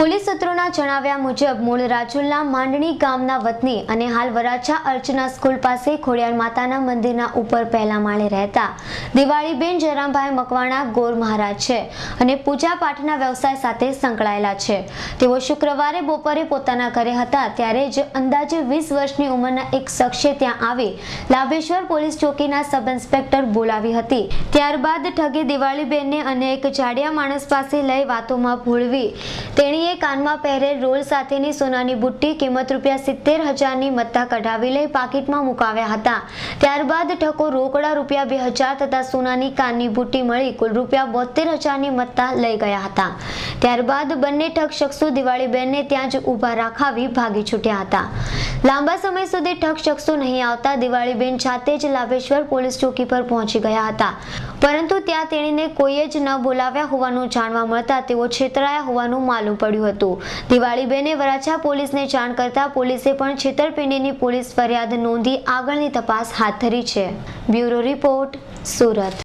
Police સૂત્રોના જણાવ્યા મુજબ મૂળ રાજુલના માંડણી ગામના વતની અને હાલ વરાછા અર્ચના સ્કૂલ પાસે ખોડિયાર માતાના મંદિરના ઉપર પહેલા માળે રહેતા દિવાળીબેન જયરામભાઈ મકવાણા ગોર મહારાજ છે અને પૂજા પાઠના વ્યવસાય સાથે સંકળાયેલા છે. તેઓ શુક્રવારે બપોરે પોતાના ઘરે હતા ત્યારે જ અંદાજે વીસ વર્ષની ઉંમરના એક શખ્સે ત્યાં આવી લાભેશ્વર પોલીસ ચોકીના સબ ઇન્સ્પેક્ટર બોલાવી હતી. ત્યારબાદ ઠગે દિવાળીબેનને અને એક જાડિયા માણસ પાસે લઈ વાતોમાં ભૂળવી તેણીએ કાનમાં પહેરેલ રોલ સાથેની સોનાની બુટ્ટી કિંમત રૂપિયા સિત્તેર હજારની મત્તા કઢાવી લઈ પાકીટમાં મુકાવ્યા હતા. ત્યારબાદ ઠકો રોકડા રૂપિયા બે હજાર તથા સોનાની કાનની બુટ્ટી મળી કુલ રૂપિયા બોતેર હજારની મત્તા લઈ ગયા હતા. ત્યારબાદ બંને ઠગ શખ્સો દિવાળીબેનને ત્યાં જ ઊભા રાખાવી ભાગી છૂટ્યા હતા. લાંબા સમય સુધી ઠગ શખ્સો નહીં આવતા દિવાળીબેન જાતે જ લાભેશ્વર પોલીસ ચોકી પર પહોંચી ગયા હતા. પરંતુ ત્યાં તેણીને કોઈએ જ ન બોલાવ્યા હોવાનું જાણવા મળતા તેઓ છેતરાયા હોવાનું માલુમ પડ્યું હતું. દિવાળીબેને વરાછા પોલીસને જાણ કરતા પોલીસે પણ છેતરપિંડીની પોલીસ ફરિયાદ નોંધી આગળની તપાસ હાથ ધરી છે. Bureau report, Surat.